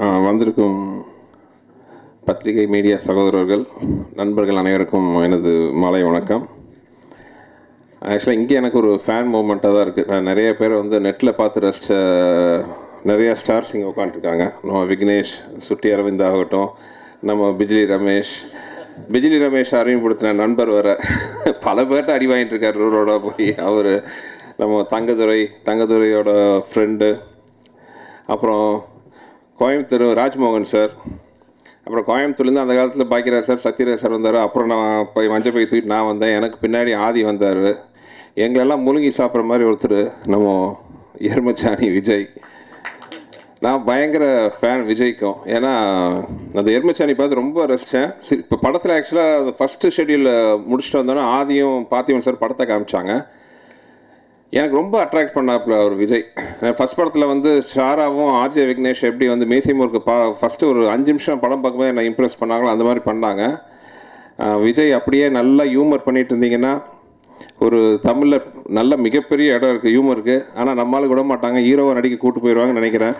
வந்திருக்கும் பத்திரிகை மீடியா சகோதரர்கள் நண்பர்கள் அனைவருக்கும் எனது மாலை வணக்கம். ஆக்சுவலாக இங்கே எனக்கு ஒரு ஃபேன் மூமெண்ட்டாக தான் இருக்குது நான் நிறைய பேர் வந்து நெட்டில் பார்த்து ரசித்த நிறையா ஸ்டார்ஸ் இங்கே உட்காந்துருக்காங்க நம்ம விக்னேஷ் சுட்டி அரவிந்த் ஆகட்டும் நம்ம பிஜிலி ரமேஷ். பிஜிலி ரமேஷ் அறிமுகப்படுத்தின நண்பர் வர பல பேர்ட்ட அடி வாங்கிட்டு இருக்கார் ரூரோட போய். அவர் நம்ம தங்கதுரை தங்கதுரையோட ஃப்ரெண்டு அப்புறம் கோயம்புத்தூர் ராஜ்மோகன் சார். அப்புறம் கோயம்புத்தூர்லேருந்து அந்த காலத்தில் பாக்கியராஜ் சார் சத்யராஜ் சார் வந்தார். அப்புறம் நான் போய் மஞ்சள் பை தூக்கிட்டு நான் வந்தேன். எனக்கு பின்னாடி ஆதி வந்தார். எங்களெல்லாம் முழுங்கி சாப்பிட்ற மாதிரி ஒருத்தர் நம்ம எருமச்சாணி விஜய். நான் பயங்கர ஃபேன் விஜய்க்கும். ஏன்னா அந்த எருமச்சாணி பார்த்து ரொம்ப ரசித்தேன் சரி இப்போ படத்தில் ஆக்சுவலாக ஃபஸ்ட்டு ஷெடியூலில் முடிச்சுட்டு வந்தோன்னே ஆதியும் பாத்தியவன் சார் படத்தை காமிச்சாங்க. எனக்கு ரொம்ப அட்ராக்ட் பண்ணாப்புல அவர் விஜய். ஃபர்ஸ்ட் படத்தில் வந்து ஷாராவும் ஆர்ஜே விக்னேஷ் எப்படி வந்து மேசிமூருக்கு பா ஃபஸ்ட்டு ஒரு அஞ்சு நிமிஷம் படம் பார்க்கும்போது என்னை இம்ப்ரெஸ் பண்ணாங்களோ அந்த மாதிரி பண்ணாங்க. விஜய் அப்படியே நல்லா ஹியூமர் பண்ணிட்டு இருந்தீங்கன்னா ஒரு தமிழில் நல்ல மிகப்பெரிய இடம் இருக்குது ஹியூமருக்கு ஆனால் நம்மளால விட மாட்டாங்க ஹீரோவை நடிக்க கூட்டு போயிடுவாங்கன்னு நினைக்கிறேன்.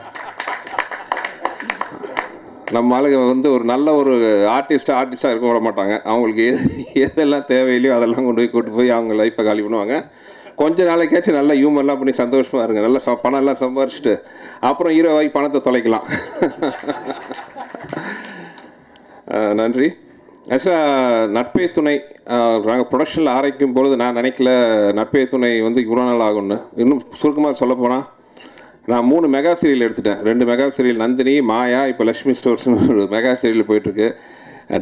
நம்ம ஆளுங்க வந்து ஒரு நல்ல ஒரு ஆர்டிஸ்ட்டாக ஆர்டிஸ்ட்டாக இருக்க விட மாட்டாங்க. அவங்களுக்கு எது எதெல்லாம் தேவையில்லையோ அதெல்லாம் கொண்டு போய் கூட்டு போய் அவங்க லைஃப்பை காலி பண்ணுவாங்க. கொஞ்ச நாளைக்காச்சும் நல்லா ஹியூமர்லாம் பண்ணி சந்தோஷமாக இருங்க. நல்லா ச பணம்லாம் சம்பாரிச்சிட்டு அப்புறம் ஹீரோ ஆகி பணத்தை தொலைக்கலாம். நன்றி. ஆக்சுவலாக நட்பே துணை நாங்கள் ப்ரொடக்ஷனில் ஆரம்பிக்கும் பொழுது நான் நினைக்கல நட்பே துணை வந்து இவ்வளோ நாள் ஆகும்னு. இன்னும் சுருக்கமாக சொல்லப்போனால் நான் மூணு மெகா சீரியல் எடுத்துட்டேன். ரெண்டு மெகா சீரியல் நந்தினி மாயா இப்போ லக்ஷ்மி ஸ்டோர்ஸ்னு ஒரு மெகா சீரியல் போயிட்டுருக்கு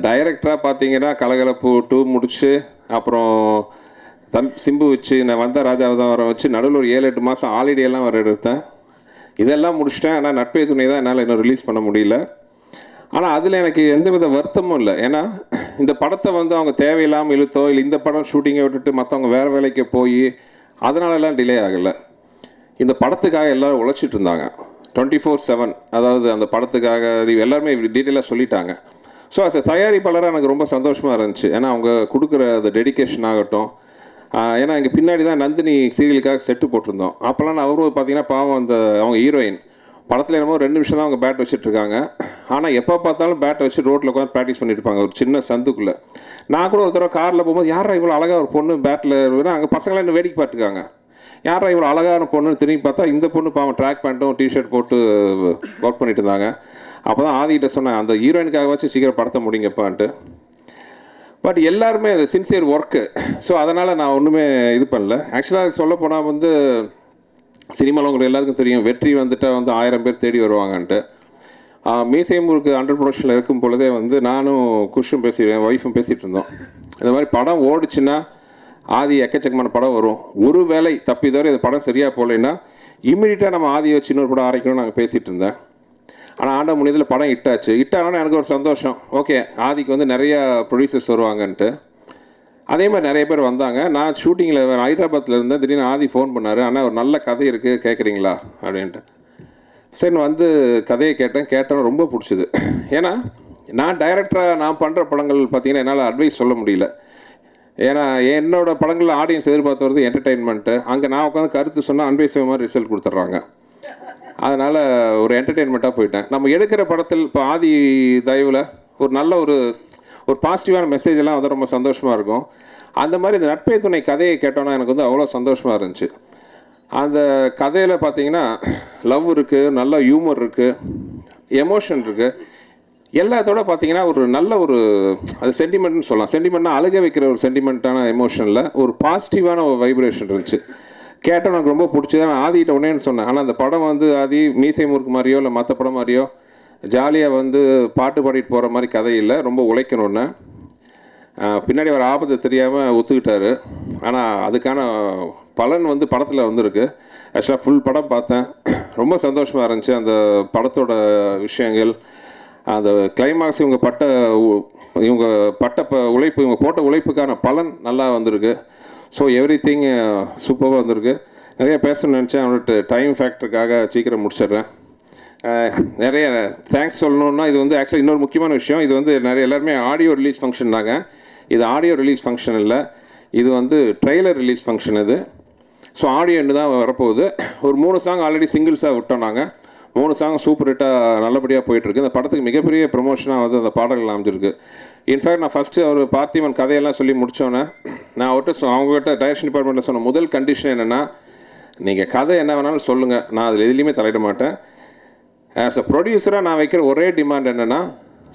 டைரக்டராக பார்த்தீங்கன்னா கலகலப்பு டூ முடிச்சு அப்புறம் தம் சிம்பு வச்சு நான் வந்த ராஜாவதாரம் வச்சு நடுவில் ஒரு ஏழு எட்டு மாதம் ஆலிடேலாம் வர எடுத்தேன் இதெல்லாம் முடிச்சிட்டேன். ஆனால் நட்பே துணை தான் என்னால் இன்னும் ரிலீஸ் பண்ண முடியல. ஆனால் அதில் எனக்கு எந்த வித வருத்தமும் இல்லை. ஏன்னா இந்த படத்தை வந்து அவங்க தேவையில்லாமல் இழுத்தோ இல்லை இந்த படம் ஷூட்டிங்கை விட்டுட்டு மற்றவங்க வேறு வேலைக்கு போய் அதனாலலாம் டிலே ஆகலை. இந்த படத்துக்காக எல்லோரும் உழைச்சிட்டு இருந்தாங்க. டுவெண்ட்டி ஃபோர் செவன் அதாவது அந்த படத்துக்காக இது எல்லாருமே டீட்டெயிலாக சொல்லிட்டாங்க. ஸோ அஸ் தயாரிப்பாளராக எனக்கு ரொம்ப சந்தோஷமாக இருந்துச்சு. ஏன்னா அவங்க கொடுக்குற அந்த டெடிகேஷன் ஆகட்டும் ஏன்னா இங்கே பின்னாடி தான் நந்தினி சீரியலுக்காக செட்டு போட்டிருந்தோம். அப்போல்லாம் நான் அவரும் பார்த்தீங்கன்னா பாவம் அந்த அவங்க ஹீரோயின் படத்தில் என்னமோ ரெண்டு நிமிஷம் தான் அவங்க பேட் வச்சுட்ருக்காங்க ஆனால் எப்போ பார்த்தாலும் பேட்டை வச்சு ரோட்டில் உட்காந்து ப்ராக்டிஸ் பண்ணியிருப்பாங்க ஒரு சின்ன சந்துக்குள்ளே. நான் கூட ஒரு தடவை காரில் போகும்போது யாரா இவ்வளோ அழகாக ஒரு பொண்ணு பேட்டில் அங்கே பசங்களாம் என்ன வேடிக்கை பார்த்துருக்காங்க. யாரா இவ்வளோ அழகான பொண்ணுன்னு திரும்பி பார்த்தா இந்த பொண்ணு பாவம் ட்ராக் பேண்ட்டும் டிஷர்ட் போட்டு ஒர்க் பண்ணிட்டு இருந்தாங்க. அப்போ தான் ஆதிகிட்ட சொன்னேன் அந்த ஹீரோயினுக்காக வச்சு சீக்கிரம் படத்தை முடிங்கப்பான்ட்டு. பட் எல்லாருமே அது சின்சியர் ஒர்க்கு ஸோ அதனால் நான் ஒன்றுமே இது பண்ணல. ஆக்சுவலாக சொல்ல போனால் வந்து சினிமாவில் உங்களுக்கு எல்லாருக்கும் தெரியும். வெற்றி வந்துட்டால் வந்து ஆயிரம் பேர் தேடி வருவாங்கன்ட்டு. மீசையம்பூருக்கு அண்டர் ப்ரொடக்ஷனில் இருக்கும் பொழுதே வந்து நானும் குஷும் பேசிடுவேன் ஒய்ஃபும் பேசிகிட்டு இருந்தோம். இந்த மாதிரி படம் ஓடுச்சுன்னா ஆதி எக்கச்சக்கமான படம் வரும். ஒரு வேலை தப்பி தவிர இந்த படம் சரியாக போகலைன்னா இம்மிடியட்டாக நம்ம ஆதியை வச்சு இன்னொரு படம் ஆரம்பிக்கணும்னு நாங்கள் பேசிகிட்டு இருந்தேன். ஆனால் ஆண்ட முனியத்தில் படம் இட்டாச்சு. இட்டானோன்னு எனக்கு ஒரு சந்தோஷம். ஓகே ஆதிக்கு வந்து நிறையா ப்ரொடியூசர்ஸ் வருவாங்கன்ட்டு. அதே மாதிரி நிறைய பேர் வந்தாங்க. நான் ஷூட்டிங்கில் ஹைதராபாத்தில் இருந்தேன். திடீர்னு ஆதி ஃபோன் பண்ணார். ஆனால் ஒரு நல்ல கதை இருக்குது கேட்குறீங்களா அப்படின்ட்டு. சரி வந்து கதையை கேட்டேன். கேட்டோன்னு ரொம்ப பிடிச்சிது. ஏன்னா நான் டைரக்டராக நான் பண்ணுற படங்கள் பார்த்தீங்கன்னா என்னால் அட்வைஸ் சொல்ல முடியல. ஏன்னா என்னோட படங்களில் ஆடியன்ஸ் எதிர்பார்த்து வருது என்டர்டெயின்மெண்ட்டு அங்கே நான் உட்காந்து கருத்து சொன்னால் அன்பேசிவ மாதிரி ரிசல்ட் கொடுத்துட்றாங்க. அதனால் ஒரு என்டர்டெயின்மெண்ட்டாக போயிட்டேன். நம்ம எடுக்கிற படத்தில் இப்போ ஆதி தயவில் ஒரு நல்ல ஒரு ஒரு பாசிட்டிவான மெசேஜ் எல்லாம் வந்து ரொம்ப சந்தோஷமாக இருக்கும். அந்த மாதிரி இந்த நட்பே துணை கதையை கேட்டோன்னா எனக்கு வந்து அவ்வளோ சந்தோஷமாக இருந்துச்சு. அந்த கதையில் பார்த்தீங்கன்னா லவ் இருக்குது நல்ல ஹியூமர் இருக்குது எமோஷன் இருக்குது எல்லாத்தோட பார்த்தீங்கன்னா ஒரு நல்ல ஒரு அது சென்டிமெண்ட்னு சொல்லலாம். சென்டிமெண்ட்னா அழுக வைக்கிற ஒரு சென்டிமெண்ட்டான எமோஷனில் ஒரு பாசிட்டிவான ஒரு வைப்ரேஷன் இருந்துச்சு. கேட்டால் எனக்கு ரொம்ப பிடிச்சது. நான் ஆதிகிட்ட உடனேன்னு சொன்னேன். ஆனால் அந்த படம் வந்து ஆதி மீசை முறுக்கு மாதிரியோ இல்லை மற்ற படம் மாதிரியோ ஜாலியாக வந்து பாட்டு பாடிட்டு போகிற மாதிரி கதை இல்லை. ரொம்ப உழைக்கணுன்னு பின்னாடி வர ஆபத்து தெரியாமல் ஒத்துக்கிட்டாரு. ஆனால் அதுக்கான பலன் வந்து படத்தில் வந்திருக்கு. ஆக்சுவலாக ஃபுல் படம் பார்த்தேன். ரொம்ப சந்தோஷமாக இருந்துச்சு அந்த படத்தோட விஷயங்கள். அந்த கிளைமாக்ஸ் இவங்க பட்ட இவங்க பட்ட ப உழைப்பு இவங்க போட்ட உழைப்புக்கான பலன் நல்லா வந்திருக்கு. ஸோ எவ்ரி திங் சூப்பராக வந்திருக்கு. நிறைய பேசணும்னு நினச்சேன். அவர்கிட்ட டைம் ஃபேக்டருக்காக சீக்கிரம் முடிச்சிடுறேன். நிறைய தேங்க்ஸ் சொல்லணுன்னா இது வந்து ஆக்சுவலி இன்னொரு முக்கியமான விஷயம். இது வந்து நிறைய எல்லாருமே ஆடியோ ரிலீஸ் ஃபங்க்ஷன்னாங்க இது ஆடியோ ரிலீஸ் ஃபங்க்ஷன் இல்லை. இது வந்து ட்ரெய்லர் ரிலீஸ் ஃபங்க்ஷன் இது. ஸோ ஆடியோ தான் வரப்போகுது. ஒரு மூணு சாங் ஆல்ரெடி சிங்கிள்ஸாக விட்டோம் நாங்கள் மூணு சாங் சூப்பர் ஹிட்டாக நல்லபடியாக போயிட்டுருக்கு இந்த படத்துக்கு மிகப்பெரிய ப்ரொமோஷனாக வந்து அந்த பாடல்கள் அமைஞ்சிருக்கு. இன்ஃபேக்ட் நான் ஃபஸ்ட்டு அவர் பார்த்திபன் கதையெல்லாம் சொல்லி முடித்தோன்னே நான் அவர்கிட்ட அவங்ககிட்ட டைரக்ஷன் டிபார்ட்மெண்ட்டில் சொன்ன முதல் கண்டிஷன் என்னென்னா நீங்கள் கதை என்ன வேணாலும் சொல்லுங்கள் நான் அதில் எதுலேயுமே தலையிட மாட்டேன். ஆஸ் அ ப்ரொடியூசராக நான் வைக்கிற ஒரே டிமாண்ட் என்னென்னா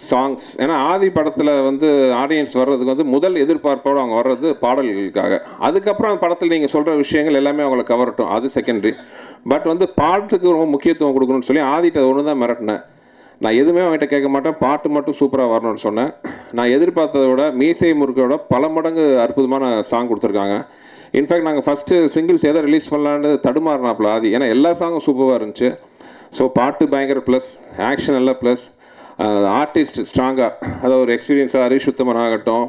சாங்ஸ் ஏன்னா ஆதி படத்தில் வந்து ஆடியன்ஸ் வர்றதுக்கு வந்து முதல் எதிர்பார்ப்போடு அவங்க வர்றது பாடல்களுக்காக. அதுக்கப்புறம் அந்த படத்தில் நீங்கள் சொல்கிற விஷயங்கள் எல்லாமே அவங்கள கவரட்டும் அது செகண்டரி பட் வந்து பாட்டுக்கு ரொம்ப முக்கியத்துவம் கொடுக்கணும்னு சொல்லி ஆதிட்ட ஒன்று தான் மிரட்டினேன். நான் எதுவுமே அவங்ககிட்ட கேட்க மாட்டேன். பாட்டு மட்டும் சூப்பராக வரணும்னு சொன்னேன். நான் எதிர்பார்த்ததை விட மீசை முறுக்கோட பல மடங்கு அற்புதமான சாங் கொடுத்துருக்காங்க. இன்ஃபேக்ட் நாங்கள் ஃபஸ்ட்டு சிங்கிள்ஸ் எதை ரிலீஸ் பண்ணலான்னு தடுமாறினாப்புல. ஆதி ஏன்னா எல்லா சாங்கும் சூப்பராக இருந்துச்சு. ஸோ பாட்டு பயங்கர ப்ளஸ் ஆக்ஷன் எல்லாம் ப்ளஸ் ஆர்டிஸ்ட் ஸ்ட்ராங்காக அதாவது ஒரு எக்ஸ்பீரியன்ஸாக அரிசுத்தமன் ஆகட்டும்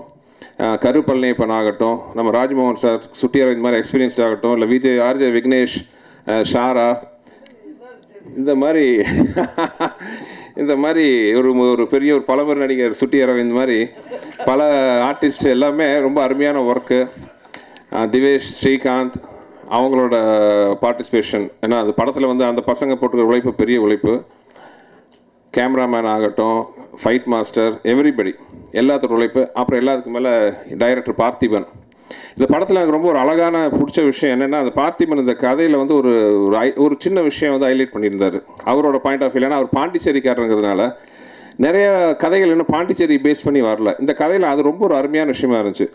அஹ் கரு பழனியப்பன் ஆகட்டும் நம்ம ராஜ்மோகன் சார் சுட்டியார் இந்த மாதிரி எக்ஸ்பீரியன்ஸ்ட் ஆகட்டும் இல்லை விஜய் ஆர்ஜே விக்னேஷ் ஷாரா இந்த மாதிரி இந்த மாதிரி ஒரு ஒரு பெரிய ஒரு பலவர் நடிகர் சுட்டி அரவிந்த் மாதிரி பல ஆர்டிஸ்ட் எல்லாமே ரொம்ப அருமையான ஒர்க்கு திவேஷ் ஸ்ரீகாந்த் அவங்களோட பார்ட்டிசிபேஷன் ஏன்னா அந்த படத்தில் வந்து அந்த பசங்க போட்டுக்கிற உழைப்பு பெரிய உழைப்பு. கேமராமேன் ஆகட்டும் ஃபைட் மாஸ்டர் எவ்ரிபடி எல்லாத்தோட உழைப்பு. அப்புறம் எல்லாத்துக்கு மேலே டைரக்டர் பார்த்திபன். இந்த படத்தில் எனக்கு ரொம்ப ஒரு அழகான பிடிச்ச விஷயம் என்னென்னா அந்த பார்த்திபன் இந்த கதையில் வந்து ஒரு ஒரு ஐ- ஒரு சின்ன விஷயம் வந்து ஹைலைட் பண்ணியிருந்தார். அவரோட பாயிண்ட் ஆஃப் வியூ ஏன்னா அவர் பாண்டிச்சேரிக்காரங்கிறதுனால நிறைய கதைகள் இன்னும் பாண்டிச்சேரி பேஸ் பண்ணி வரல. இந்த கதையில் அது ரொம்ப ஒரு அருமையான விஷயமா இருந்துச்சு.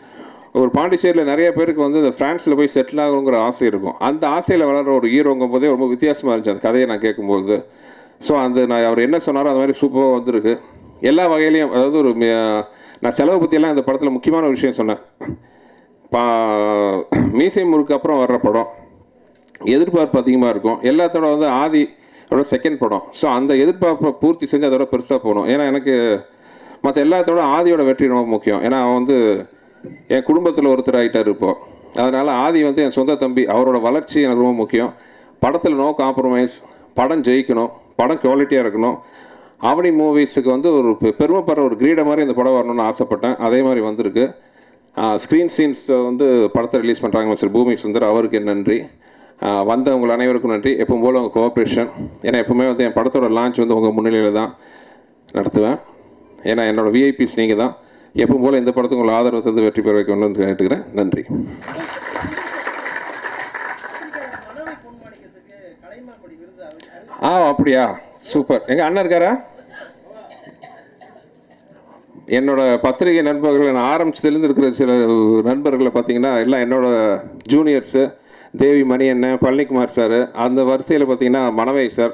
ஒரு பாண்டிச்சேரியில் நிறைய பேருக்கு வந்து இந்த ஃப்ரான்ஸில் போய் செட்டில் ஆகுங்கிற ஆசை இருக்கும். அந்த ஆசையில் வளர்கிற ஒரு ஹீரோங்கும் போதே ரொம்ப வித்தியாசமாக இருந்துச்சு. அந்த கதையை நான் கேட்கும்போது. ஸோ அந்த நான் அவர் என்ன சொன்னாரோ அந்த மாதிரி சூப்பராக வந்திருக்கு. எல்லா வகையிலையும் அதாவது ஒரு நான் செலவு பற்றியெல்லாம் இந்த படத்தில் முக்கியமான ஒரு விஷயம் சொன்னேன். பா மீசை முறுக்கு அப்புறம் வர்ற படம். எதிர்பார்ப்பு அதிகமாக இருக்கும். எல்லாத்தோட வந்து ஆதி அதோட செகண்ட் படம். ஸோ அந்த எதிர்பார்ப்பை பூர்த்தி செஞ்சு அதோட பெருசாக போகணும். ஏன்னா எனக்கு மற்ற எல்லாத்தோட ஆதியோட வெற்றி ரொம்ப முக்கியம். ஏன்னா அவன் வந்து என் குடும்பத்தில் ஒருத்தர் ஆகிட்டார் இருப்போம் அதனால் ஆதி வந்து என் சொந்த தம்பி. அவரோட வளர்ச்சி எனக்கு ரொம்ப முக்கியம். படத்தில் நோ காம்ப்ரமைஸ் படம் ஜெயிக்கணும். படம் குவாலிட்டியாக இருக்கணும். அவனி மூவிஸுக்கு வந்து ஒரு பெ- பெருமைப்படுற ஒரு கிரீட மாதிரி இந்த படம் வரணும்னு ஆசைப்பட்டேன். அதே மாதிரி வந்திருக்கு. ஸ்க்ரீன் சீன்ஸ் வந்து படத்தை ரிலீஸ் பண்ணுறாங்க மிஸ்டர் பூமி சுந்தர். அவருக்கு என் நன்றி. ஆஹ் வந்த உங்கள் அனைவருக்கும் நன்றி. எப்பவும் போல் உங்கள் கோஆப்ரேஷன் ஏன்னா எப்பவுமே வந்து என் படத்தோட லான்ச் வந்து உங்கள் முன்னிலையில் தான் நடத்துவேன். ஏன்னா என்னோட விஐபிஸ் நீங்கள் தான். எப்பவும் போல் இந்த படத்துக்கு உங்கள் ஆதரவு தந்து வெற்றி பெற வைக்கணும்னு கேட்டுக்கிறேன். நன்றி. ஆ அப்படியா? சூப்பர். எங்கள் அண்ணன் இருக்காரா? என்னோட பத்திரிகை நண்பர்கள் நான் ஆரம்பிச்சதுலேருந்து இருக்கிற சில நண்பர்களை பார்த்தீங்கன்னா எல்லாம் என்னோட ஜூனியர்ஸு தேவி மணி அண்ணன் பழனிக்குமார் சார் அந்த வரிசையில் பார்த்தீங்கன்னா மணவை சார்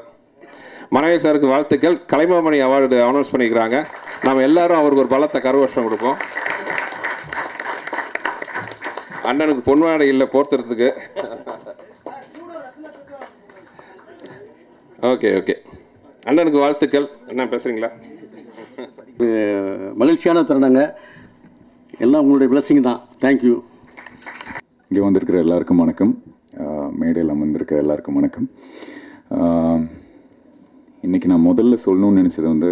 மணவை சாருக்கு வாழ்த்துக்கள். கலைமாமணி அவார்டு அனௌன்ஸ் பண்ணிக்கிறாங்க. நாம் எல்லாரும் அவருக்கு ஒரு பலத்தை கருவஷம் கொடுப்போம். அண்ணனுக்கு பொன்வாடை இல்லை போர்த்துறதுக்கு. ஓகே ஓகே அண்ணனுக்கு வாழ்த்துக்கள். என்ன பேசுகிறீங்களா மகிழ்ச்சியான தருணங்க. எல்லாம் உங்களுடைய blessing தான். தேங்க்யூ இங்கே வந்திருக்கிற எல்லாருக்கும் வணக்கம். மேடையில் அமர்ந்திருக்கிற எல்லாருக்கும் வணக்கம். இன்றைக்கி நான் முதல்ல சொல்லணும்னு நினச்சது வந்து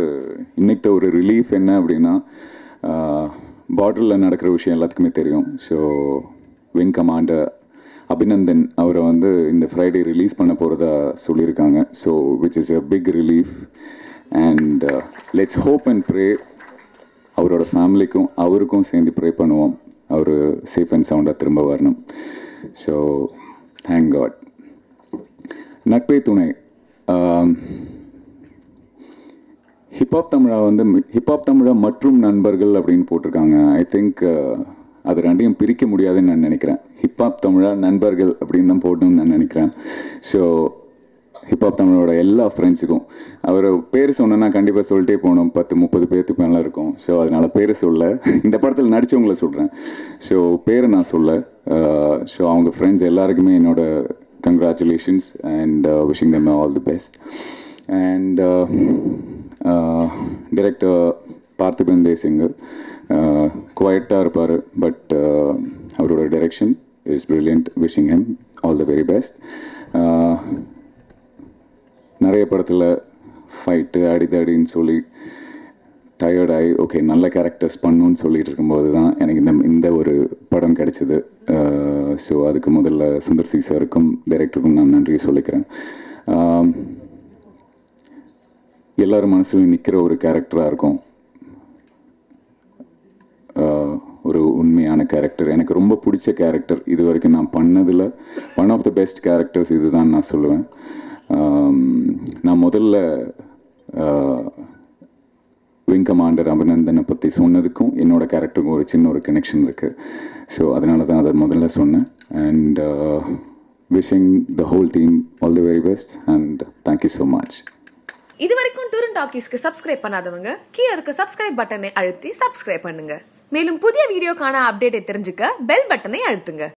இன்றைக்கிட்ட ஒரு ரிலீஃப் என்ன அப்படின்னா பார்டரில் நடக்கிற விஷயம் எல்லாத்துக்குமே தெரியும். ஸோ விங் கமாண்டர் அபிநந்தன் அவரை வந்து இந்த ஃப்ரைடே ரிலீஸ் பண்ண போகிறதா சொல்லியிருக்காங்க. So which is a big relief and let's hope and pray அவரோட ஃபேமிலிக்கும் அவருக்கும் சேர்ந்து ப்ரே பண்ணுவோம். அவர் சேஃப் அண்ட் சவுண்டாக திரும்ப வரணும். ஸோ தேங்க் காட் நட்பே துணை. ஹிப்ஹாப் தமிழா வந்து ஹிப்ஹாப் தமிழா மற்றும் நண்பர்கள் அப்படின்னு போட்டிருக்காங்க. ஐ திங்க் uh, அது ரெண்டையும் பிரிக்க முடியாதுன்னு நான் நினைக்கிறேன். ஹிப்ஹாப் தமிழா நண்பர்கள் அப்படின்னு தான் போடணும்னு நான் நினைக்கிறேன். ஸோ ஹிப்ஹாப் தமிழோட எல்லா ஃப்ரெண்ட்ஸுக்கும் அவர் பேர் சொன்னேன்னா கண்டிப்பாக சொல்லிட்டே போகணும். பத்து முப்பது பேர்த்துக்கு மேலே இருக்கும். ஸோ அதனால் பேர் சொல்ல. இந்த படத்தில் நடித்தவங்கள சொல்கிறேன் ஸோ பேரை நான் சொல்ல. Uh, ஸோ அவங்க ஃப்ரெண்ட்ஸ் எல்லாருக்குமே என்னோட congratulations and wishing them all the best and director Parthiban Desingu குவைட்டாக இருப்பார் பட் அவரோட direction is brilliant wishing him all the very best நிறைய படத்தில் ஃபைட்டு அடிதடின்னு சொல்லி டயர்ட் ஆகி ஓகே நல்ல கேரக்டர்ஸ் பண்ணுன்னு சொல்லிட்டு இருக்கும்போது தான் எனக்கு இந்த இந்த ஒரு படம் கிடைச்சிது. ஸோ அதுக்கு முதல்ல சுந்தர் சி சாருக்கும் டைரக்டருக்கும் நான் நன்றி சொல்லிக்கிறேன். எல்லோரும் எல்லார் மனசுலையும் நிற்கிற ஒரு கேரக்டராக இருக்கும். ஒரு உண்மையான கேரக்டர் எனக்கு ரொம்ப பிடிச்ச கேரக்டர் இது வரைக்கும் நான் பண்ணதில் one of the best characters இதுதான் நான் சொல்லுவேன். நான் முதல்ல விங் கமாண்டர் அபிநந்தனை பற்றி சொன்னதுக்கும் என்னோட கேரக்டருக்கும் ஒரு சின்ன ஒரு கனெக்ஷன் இருக்குது ஸோ அதனால தான் அதை முதல்ல சொன்னேன். And wishing the whole team all the very best and thank you so much இது வரைக்கும் டூரன் டாக்கீஸ்க்கு சப்ஸ்கிரைப் பண்ணாதவங்க கீழே இருக்க சப்ஸ்கிரைப் பட்டனை அழுத்தி சப்ஸ்கிரைப் பண்ணுங்க. மேலும் புதிய வீடியோக்கான அப்டேட்டை தெரிஞ்சுக்க பெல் பட்டனை அழுத்துங்க.